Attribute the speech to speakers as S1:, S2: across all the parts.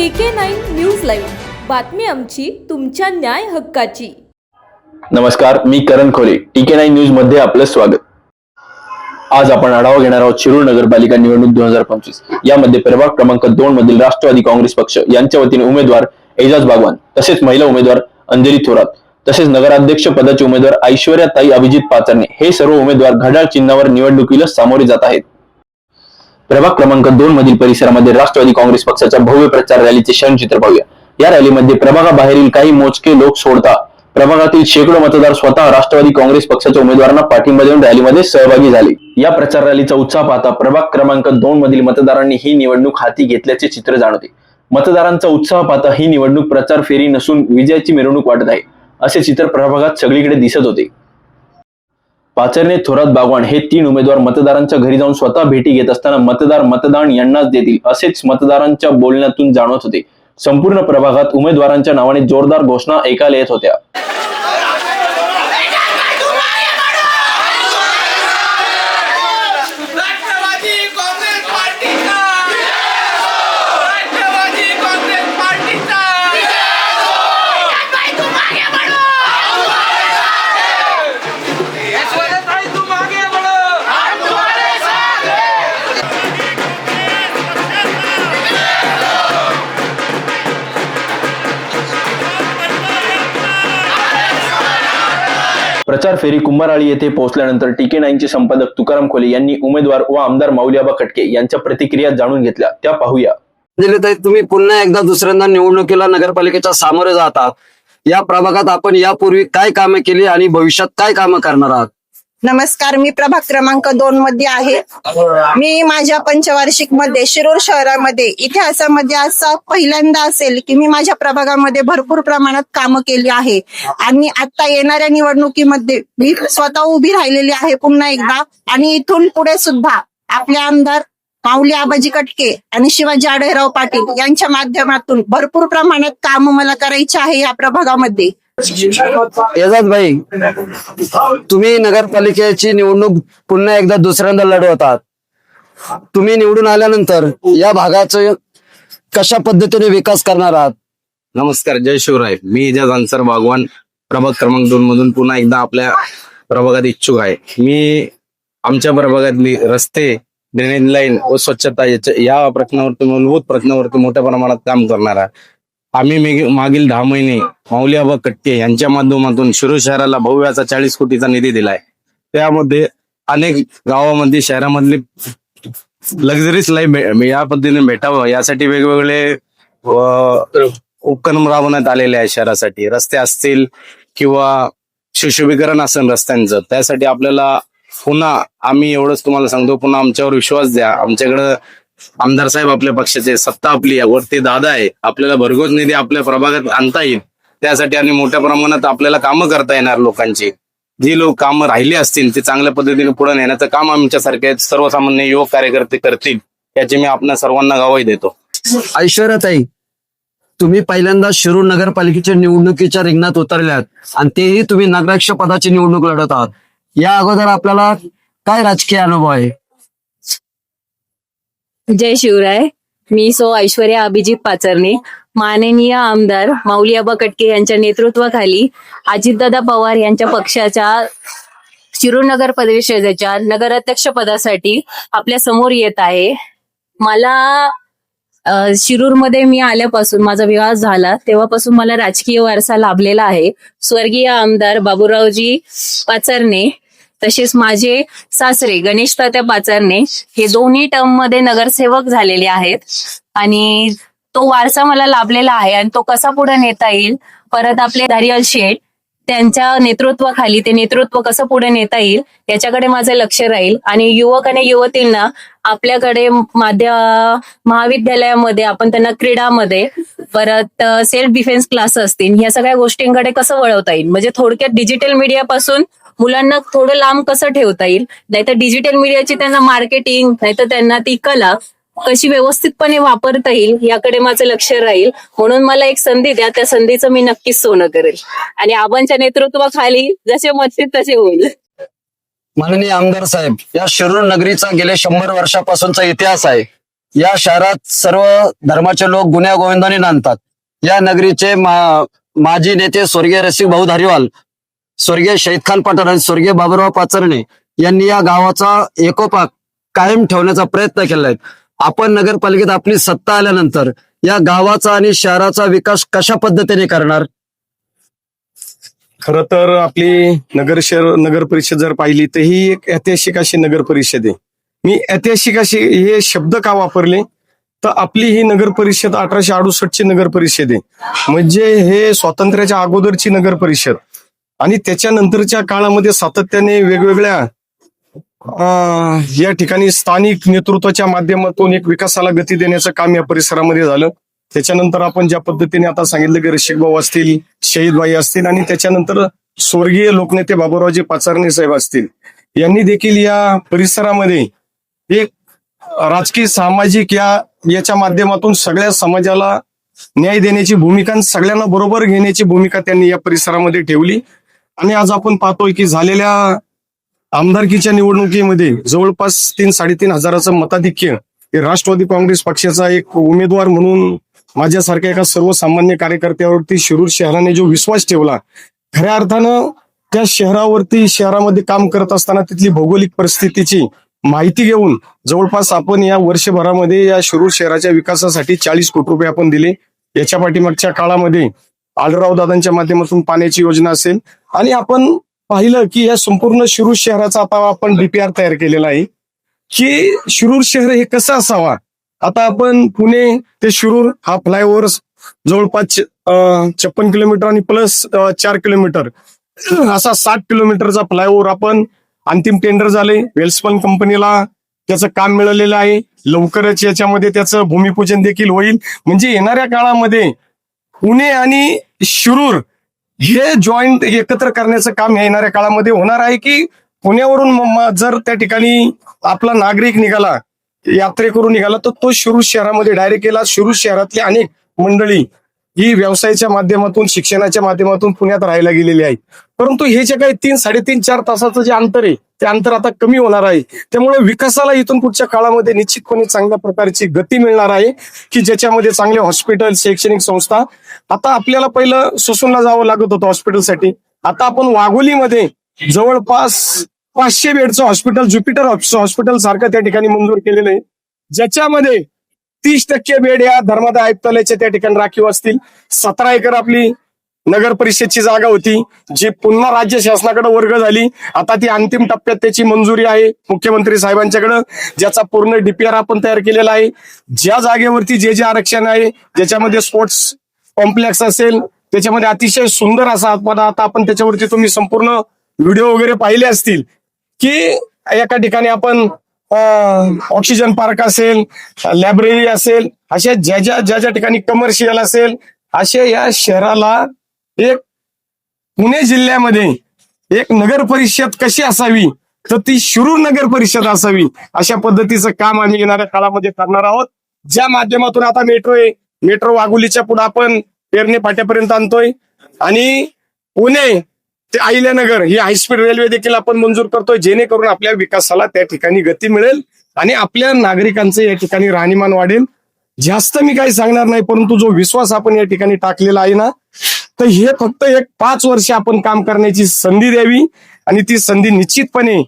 S1: टीके nine news live. बातमी आमची तुमच्या न्याय हक्काची.
S2: नमस्कार मी करण खोले. टीके नाईन न्यूजमध्ये आपलं स्वागत. आज आपण आढावा घेणार आहोत शिरूर नगरपालिका निवडणूक दोन हजार पंचवीस. यामध्ये प्रभाग क्रमांक दोन मधील राष्ट्रवादी काँग्रेस पक्ष यांच्या वतीने उमेदवार एजाज बागवान तसेच महिला उमेदवार अंजली थोरात तसेच नगराध्यक्ष पदाचे उमेदवार ऐश्वर्या ताई अभिजित पाचरणे. हे सर्व उमेदवार घड्याळ चिन्हावर निवडणुकीला सामोरे जात आहेत. प्रभाग क्रमांक दोन मधील परिसरामध्ये राष्ट्रवादी काँग्रेस पक्षाच्या भव्य प्रचार रॅलीचे क्षणचित्र पाहूया. या रॅलीमध्ये प्रभागाबाहेरील काही मोजके लोक सोडता प्रभागातील शेकडो मतदार स्वतः राष्ट्रवादी काँग्रेस पक्षाच्या उमेदवारांना पाठिंबा देऊन रॅलीमध्ये सहभागी झाले. या प्रचार रॅलीचा उत्साह पाहता प्रभाग क्रमांक दोन मधील मतदारांनी ही निवडणूक हाती घेतल्याचे चित्र जाणवते. मतदारांचा उत्साह पाहता ही निवडणूक प्रचार फेरी नसून विजयाची मिरवणूक वाटत आहे असे चित्र प्रभागात सगळीकडे दिसत होते. पाचरणे थोरात बागवान हे तीन उमेदवार मतदारांच्या घरी जाऊन स्वतः भेटी घेत असताना मतदार मतदान यांनाच देतील असेच मतदारांच्या बोलण्यातून जाणवत होते. संपूर्ण प्रभागात उमेदवारांच्या नावाने जोरदार घोषणा ऐकायला येत होत्या. प्रचार फेरी कुंभाराळी येथे पोहोचल्यानंतर टीके नाईनचे संपादक तुकाराम खोले यांनी उमेदवार व आमदार माऊलीआबा कटके यांच्या प्रतिक्रिया जाणून घेतल्या. त्या पाहूया.
S3: तुम्ही पुन्हा एकदा दुसऱ्यांदा निवडणुकीला नगरपालिकेच्या सामोरे जात आहात. या प्रभागात आपण यापूर्वी काय कामे केली आणि भविष्यात काय कामं करणार आहात?
S4: नमस्कार मी प्रभाग क्रमांक दोन मध्ये आहे. मी माझ्या पंचवार्षिकमध्ये शिरूर शहरामध्ये इतिहासामध्ये असं पहिल्यांदा असेल की मी माझ्या प्रभागामध्ये भरपूर प्रमाणात कामं केली आहे. आणि आता येणाऱ्या निवडणुकीमध्ये मी स्वतः उभी राहिलेली आहे पुन्हा एकदा. आणि इथून पुढे सुद्धा आपले आमदार माऊली आबाजी कटके आणि शिवाजी आढळराव पाटील यांच्या माध्यमातून भरपूर प्रमाणात काम मला करायची आहे या प्रभागामध्ये.
S3: येजाज भाई तुम्ही नगरपालिकेची निवडणूक पुन्हा एकदा दुसऱ्यांदा लढवतात. तुम्ही निवडून आल्यानंतर या भागाचं कशा पद्धतीने विकास करणार आहात?
S5: नमस्कार जय शिवराय. मी इजाज अन्सर बागवान प्रभाग क्रमांक दोन मधून पुन्हा एकदा आपल्या प्रभागात इच्छुक आहे. मी आमच्या प्रभागातली रस्ते ड्रेनेज लाईन व स्वच्छता याच्या या प्रश्नावरती मूलभूत प्रश्नावरती मोठ्या प्रमाणात काम करणार आहे. आम्ही मागील दहा महिने माऊली व कट्टे यांच्या माध्यमातून शिरूर शहराला भव्याचा चाळीस कोटीचा निधी दिलाय. त्यामध्ये अनेक गावामध्ये शहरामधली लक्झरीज लाईफ या पद्धतीने भेटावं यासाठी वेगवेगळे उपक्रम राबवण्यात आलेले आहे शहरासाठी. रस्ते असतील किंवा सुशोभीकरण असेल रस्त्यांचं त्यासाठी आपल्याला पुन्हा आम्ही एवढंच तुम्हाला सांगतो पुन्हा आमच्यावर विश्वास द्या. आमच्याकडं आमदार साहेब आपल्या पक्षाचे सत्ता आपली आहे वरती दादा आहे. आपल्याला भरघोस निधी आपल्या प्रभागात आणता येईल. त्यासाठी आणि मोठ्या प्रमाणात आपल्याला कामं करता येणार लोकांची. जी लोक कामं राहिली असतील ते चांगल्या पद्धतीने पुढे नेण्याचं काम आमच्यासारखे सर्वसामान्य युवक कार्यकर्ते करतील याची मी आपल्या सर्वांना गवाही देतो.
S3: ऐश्वर्याताई तुम्ही पहिल्यांदा शिरूर नगरपालिकेच्या निवडणुकीच्या रिंगणात उतरल्यात आणि तेही तुम्ही नगराक्ष पदाची निवडणूक लढत आहात. या अगोदर आपल्याला काय राजकीय अनुभव आहे?
S6: जय शिवराय. मी सो ऐश्वर्या अभिजित पाचरणे. माननीय आमदार माऊली कटके यांच्या नेतृत्वाखाली अजितदादा पवार यांच्या पक्षाच्या शिरूर नगर परिषदेच्या नगराध्यक्ष पदासाठी आपल्यासमोर येत आहे. मला शिरूरमध्ये मी आल्यापासून माझा विवाह झाला. तेव्हापासून मला राजकीय वारसा लाभलेला आहे. स्वर्गीय आमदार बाबूरावजी पाचरणे. तसेच माझे सासरे गणेश तात्या पाचरणे हे दोन्ही टर्ममध्ये नगरसेवक झालेले आहेत. आणि तो वारसा मला लाभलेला आहे आणि तो कसा पुढे नेता येईल? परत आपले दारियल शेठ त्यांच्या नेतृत्वाखाली ते नेतृत्व कसं पुढे नेता येईल याच्याकडे माझं लक्ष राहील. आणि युवक आणि युवतींना आपल्याकडे माध्या महाविद्यालयामध्ये आपण त्यांना क्रीडामध्ये परत सेल्फ डिफेन्स क्लास असतील या सगळ्या गोष्टींकडे कसं वळवता येईल? म्हणजे थोडक्यात डिजिटल मीडियापासून मुलांना थोडं लांब कसं ठेवता येईल? नाहीतर डिजिटल मीडियाची त्यांना मार्केटिंग नाहीतर त्यांना ती कला कशी व्यवस्थितपणे वापरता येईल याकडे माझं लक्ष राहील. म्हणून मला एक संधी द्या त्या संधीचं मी नक्कीच सोनं करेल. आणि आबांच्या नेतृत्वाखाली जसे म्हणतील तसे होईल.
S3: माननीय आमदार साहेब या शिरूर नगरीचा गेले शंभर वर्षापासूनचा इतिहास आहे. या शहरात सर्व धर्माचे लोक गुन्ह्या गोविंदाने नांदतात. या नगरीचे मा- माजी नेते स्वर्गीय रसिक भाऊ धारीवाल स्वर्गीय शहीद खान पाटण आणि स्वर्गीय बाबुराव पाचरणे यांनी या गावाचा एकोपा कायम ठेवण्याचा प्रयत्न केला आहे आपण नगरपालिकेत आपली सत्ता आल्यानंतर या गावाचा आणि शहराचा विकास कशा पद्धतीने करणार?
S7: खर तर आपली नगर शहर नगर परिषद जर पाहिली तर ही एक ऐतिहासिक अशी नगर परिषद आहे. मी ऐतिहासिक अशी हे शब्द का वापरले? तर आपली ही नगर परिषद अठराशे अडुसष्ट ची नगर परिषद आहे. म्हणजे हे स्वातंत्र्याच्या अगोदरची नगर परिषद. आणि त्याच्यानंतरच्या काळामध्ये सातत्याने वेगवेगळ्या या ठिकाणी स्थानिक नेतृत्वाच्या माध्यमातून एक विकासाला गती देण्याचं काम या परिसरामध्ये झालं. त्याच्यानंतर आपण ज्या पद्धतीने आता सांगितलं की रशिक भाऊ असतील शहीदभाई असतील आणि त्याच्यानंतर स्वर्गीय लोकनेते बाबूरावजी पाचारणे साहेब असतील यांनी देखील या परिसरामध्ये एक राजकीय सामाजिक या याच्या माध्यमातून सगळ्या समाजाला न्याय देण्याची भूमिका आणि सगळ्यांना बरोबर घेण्याची भूमिका त्यांनी या परिसरामध्ये ठेवली. आणि आज आपण पाहतोय की झालेल्या आमदारकीच्या निवडणुकीमध्ये जवळपास तीन साडेतीन हजाराचं मताधिक्य हे राष्ट्रवादी काँग्रेस पक्षाचा एक उमेदवार म्हणून माझ्यासारख्या एका सर्वसामान्य कार्यकर्त्यावरती शिरूर शहराने जो विश्वास ठेवला खऱ्या अर्थानं त्या शहरावरती शहरामध्ये काम करत असताना तिथली भौगोलिक परिस्थितीची माहिती घेऊन जवळपास आपण या वर्षभरामध्ये या शिरूर शहराच्या विकासासाठी चाळीस कोटी रुपये आपण दिले. याच्या पाठीमागच्या काळामध्ये आलराव दादांच्या माध्यमातून पाण्याची योजना असेल आणि आपण पाहिलं की या संपूर्ण शिरूर शहराचा आता आपण डीपीआर तयार केलेला आहे. की शिरूर शहर हे कसं असावा? आता आपण पुणे ते शिरूर हा फ्लायओव्हर जवळपास छप्पन किलोमीटर आणि प्लस चार किलोमीटर. असा साठ किलोमीटरचा फ्लायओव्हर आपण अंतिम टेंडर झाले. वेल्सपन कंपनीला त्याचं काम मिळालेलं आहे. लवकरच याच्यामध्ये त्याचं भूमिपूजन देखील होईल. म्हणजे येणाऱ्या काळामध्ये पुणे आणि शिरूर हे जॉईंट एकत्र करण्याचं काम येणाऱ्या काळामध्ये होणार आहे की पुण्यावरून जर त्या ठिकाणी आपला नागरिक निघाला यात्रेकरून निघाला तर तो शिरूर शहरामध्ये डायरेक्ट गेला शिरूर शहरातली अनेक मंडळी ही व्यवसायाच्या माध्यमातून शिक्षणाच्या माध्यमातून पुण्यात राहायला गेलेली आहे. परंतु हे जे काही तीन साडेतीन चार तासाचं जे अंतर आहे ते अंतर आता कमी होणार आहे. त्यामुळे विकासाला इथून पुढच्या काळामध्ये निश्चितपणे चांगल्या प्रकारची गती मिळणार आहे की ज्याच्यामध्ये चांगले हॉस्पिटल शैक्षणिक संस्था आता आपल्याला पहिलं ससूनला जावं लागत होतं हॉस्पिटलसाठी आता आपण वाघोलीमध्ये जवळपास पाचशे बेडचं हॉस्पिटल ज्युपिटर हॉस्पिटल सारखं त्या ठिकाणी मंजूर केलेलं आहे. ज्याच्यामध्ये तीस टक्के बेड या धर्मादाय आयुक्तालयाच्या त्या ठिकाणी राखीव असतील. सतरा एकर आपली नगर परिषदची जागा होती जी पुन्हा राज्य शासनाकडे वर्ग झाली. आता ती अंतिम टप्प्यात त्याची मंजुरी आहे मुख्यमंत्री साहेबांच्याकडे ज्याचा पूर्ण डीपीआर आपण तयार केलेला आहे. ज्या जागेवरती जे जे आरक्षण आहे ज्याच्यामध्ये स्पोर्ट्स कॉम्प्लेक्स असेल त्याच्यामध्ये अतिशय सुंदर असा आतमध्ये आता आपण त्याच्यावरती तुम्ही संपूर्ण व्हिडिओ वगैरे पाहिले असतील की एका ठिकाणी आपण ऑक्सिजन पार्क असेल लायब्ररी असेल अशा ज्या ज्या ज्या ज्या ठिकाणी कमर्शियल असेल अशा या शहराला एक पुणे जिल्ह्यामध्ये एक नगर परिषद कशी असावी तर ती शिरूर नगर परिषद असावी अशा पद्धतीचं काम आम्ही येणाऱ्या काळामध्ये करणार आहोत. ज्या माध्यमातून आता मेट्रो आहे मेट्रो वाघोलीच्या पुढे आपण पेरणे फाट्यापर्यंत आणतोय. आणि पुणे ते अहिल्यानगर ही हायस्पीड रेल्वे देखील आपण मंजूर करतोय जेणेकरून आपल्या विकासाला त्या ठिकाणी गती मिळेल आणि आपल्या नागरिकांचं या ठिकाणी राहणीमान वाढेल. जास्त मी काही सांगणार नाही परंतु जो विश्वास आपण या ठिकाणी टाकलेला आहे ना तर हे फक्त एक पाच वर्ष आपण काम करण्याची संधी द्यावी आणि ती संधी निश्चितपणे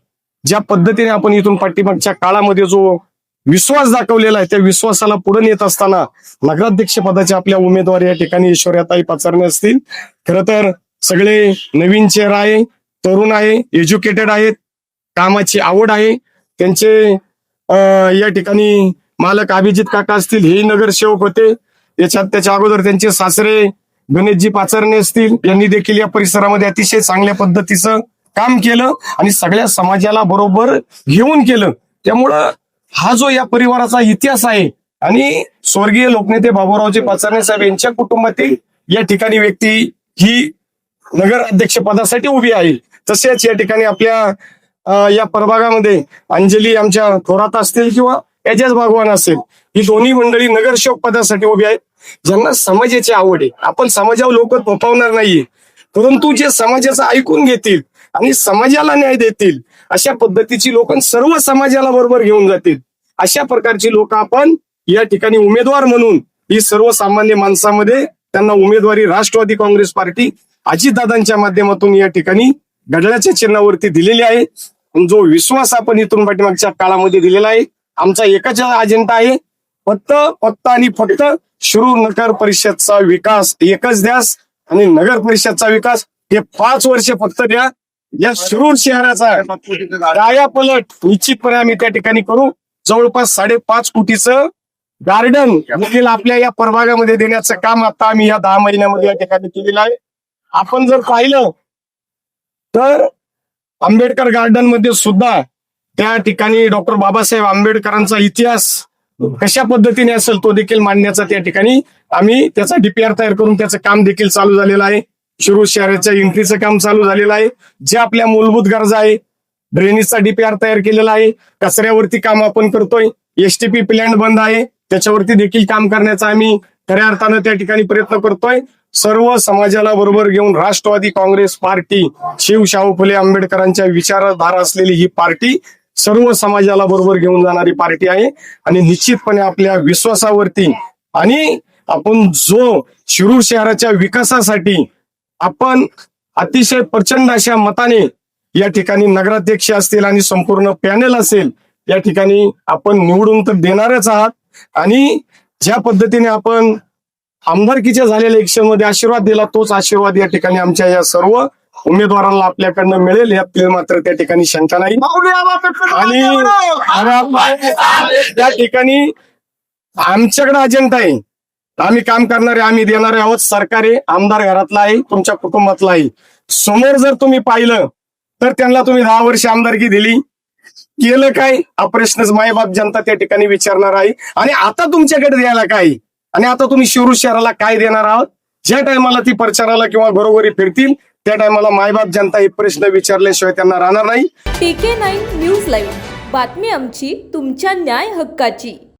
S7: ज्या पद्धतीने आपण इथून पाठीमागच्या काळामध्ये जो विश्वास दाखवलेला आहे त्या विश्वासाला पुढे नेत असताना नगराध्यक्ष पदाच्या आपल्या उमेदवार या ठिकाणी ईश्वर्याताई पाचारणे असतील. खरं तर सगळे नवीन चेहरा आहे तरुण आहे एज्युकेटेड आहेत कामाची आवड आहे. त्यांचे या ठिकाणी मालक अभिजित काका असतील हे नगरसेवक होते. याच्यात त्याच्या अगोदर त्यांचे सासरे गणेशजी पाचरणे असतील यांनी देखील या परिसरामध्ये अतिशय चांगल्या पद्धतीचं काम केलं आणि सगळ्या समाजाला बरोबर घेऊन केलं. त्यामुळं हा जो या परिवाराचा इतिहास आहे आणि स्वर्गीय लोकनेते बाबूरावजी पाचरणे साहेब यांच्या कुटुंबातील या ठिकाणी व्यक्ती ही नगर अध्यक्ष पदासाठी उभी आहे. तसेच या ठिकाणी आपल्या या प्रभागामध्ये अंजली आमच्या थोरात असतील किंवा एजाज भगवान असेल ही दोन्ही मंडळी नगरसेवक पदासाठी उभी आहेत. ज्यांना समाजाची आवड आहे. आपण समाजावर लोक थोपवणार नाहीये. परंतु जे समाजाचं ऐकून घेतील आणि समाजाला न्याय देतील अशा पद्धतीची लोक सर्व समाजाला बरोबर घेऊन जातील. अशा प्रकारची लोक आपण या ठिकाणी उमेदवार म्हणून ही सर्वसामान्य माणसामध्ये त्यांना उमेदवारी राष्ट्रवादी काँग्रेस पार्टी अजितदादांच्या माध्यमातून या ठिकाणी घड्याळाच्या चिन्हावरती दिलेली आहे. जो विश्वास आपण इथून पाठीमागच्या काळामध्ये दिलेला आहे आमचा एकाच अजेंडा आहे. फक्त फक्त आणि फक्त शिरूर नगर परिषदचा विकास एकच द्यास आणि नगर परिषदचा विकास हे पाच वर्ष फक्त द्या. या शिरूर शहराचा पलट निश्चितपणे आम्ही त्या ठिकाणी करू. जवळपास साडेपाच कोटीचं गार्डन देखील आपल्या या प्रभागामध्ये देण्याचं काम आता आम्ही या दहा महिन्यामध्ये या ठिकाणी केलेलं आहे. आपण जर पाहिलं तर आंबेडकर गार्डनमध्ये सुद्धा त्या ठिकाणी डॉक्टर बाबासाहेब आंबेडकरांचा इतिहास कशा पद्धतीने असेल तो देखील मांडण्याचा त्या ठिकाणी आम्ही त्याचा डीपीआर तयार करून त्याचं काम देखील चालू झालेलं आहे. शिरूर शहराच्या एंट्रीचं काम चालू झालेलं आहे. जे आपल्या मूलभूत गरजा आहे ड्रेनेजचा डीपीआर तयार केलेला आहे. कचऱ्यावरती काम आपण करतोय. एसटीपी प्लॅन्ट बंद आहे. त्याच्यावरती देखील काम करण्याचा आम्ही खऱ्या अर्थानं त्या ठिकाणी प्रयत्न करतोय. सर्व समाजाला बरोबर घेऊन राष्ट्रवादी काँग्रेस पार्टी शिव शाहू फुले आंबेडकरांच्या विचारधारा असलेली ही पार्टी सर्व समाजाला बरोबर घेऊन जाणारी पार्टी आहे. आणि निश्चितपणे आपल्या विश्वासावरती आणि आपण जो शिरूर शहराच्या विकासासाठी आपण अतिशय प्रचंड अशा मताने या ठिकाणी नगराध्यक्ष असतील आणि संपूर्ण पॅनेल असेल या ठिकाणी आपण निवडून तर देणारच आहात. आणि ज्या पद्धतीने आपण आमदारकीच्या झालेल्या इलेक्शनमध्ये आशीर्वाद दिला तोच आशीर्वाद या ठिकाणी आमच्या या सर्व उमेदवारांना आपल्याकडनं मिळेल. यातील मात्र त्या ठिकाणी शंका नाही. आणि त्या ठिकाणी आमच्याकडे अजेंडा आहे. आम्ही काम करणारे आम्ही देणारे आहोत. सरकार आहे आमदार घरातला आहे तुमच्या कुटुंबातला आहे. समोर जर तुम्ही पाहिलं तर त्यांना तुम्ही दहा वर्ष आमदारकी दिली. केलं काय? हा प्रश्नच मायबाप जनता त्या ठिकाणी विचारणार आहे. आणि आता तुमच्याकडे द्यायला काय? आणि आता तुम्ही शिरूर शहराला काय देणार आहात? ज्या टायमाला ती प्रचाराला किंवा घरोघरी फिरतील त्या टायमाला मायबाप जनता हे प्रश्न विचारल्याशिवाय त्यांना राहणार नाही.
S1: T nine news live. बातमी आमची तुमच्या न्याय हक्काची.